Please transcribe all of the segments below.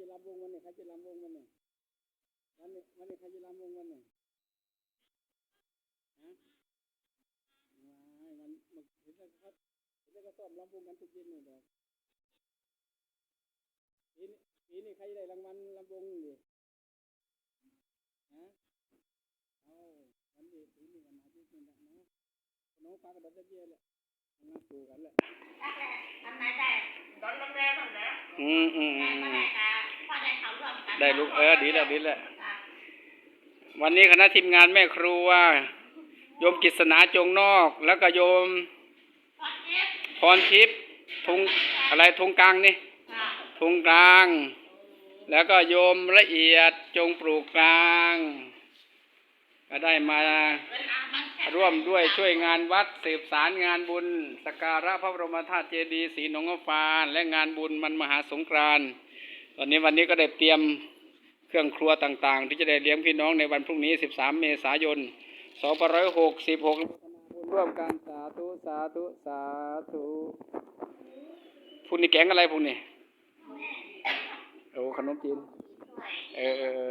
จะรำวงวันนี้ใครจะรำวงวันนี้วันนี้วันนี้ใครจะรำวงวันนี้ฮะว้ายมันมันเห็นแล้วก็เห็นแล้วก็ซ้อมรำวงกันทุกเย็นเลยดอกปีนี้ปีนี้ใครได้รางวัลรำวงดิฮะเอาวันนี้ปีนี้วันอาทิตย์นี่แหละเนาะน้องฟ้ากระโดดตะเกียบแหละนั่งสู่กันแหละทำไมได้ตอนแรกๆมันแล้วอืมอืม ได้ลูกเออดีแล้วดีแล้ว วันนี้คณะทีมงานแม่ครัวโยมกิษณาจงนอก แล้วก็โยมพรทิพย์ทุงอะไรทุงกลางนี่ทุงกลาง แล้วก็โยมละเอียดจงปลูกกลาง ก็ได้มาร่วมด้วยช่วยงานวัดสืบสารงานบุญสการะพระบรมธาตุเจดีย์ศรีหนองกฟานและงานบุญมันมหาสงกรานต์ อนนี้วันนี้ก็ได้เตรียมเครื่องครัวต่างๆ ที่จะได้เลี้ยงพี่น้องในวันพรุ่งนี้ 13 เมษายน 2566ร่วมกันสาธุสาธุสาธุพรุ่งนี้แกงอะไรพรุ่งนี้โอ้ขนมจีน เออเออ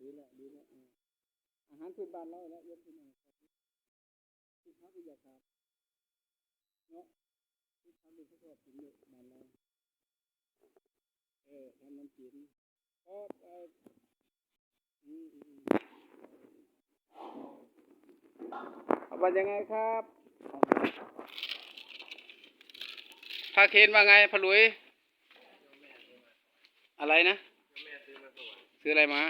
ดีแล้วดีแล้วอาหารพื้นบ้านเราแล้วยกขึ้นมาที่พักอยากครับเนาะที่พักที่เขาชอบกินอยู่บ้านเรา เออทำน้ำจิ้มก็เอออืมอืมอืมเอาไปยังไงครับพาเคนว่าไงพลุย อะไรนะ ซื้ออะไรมา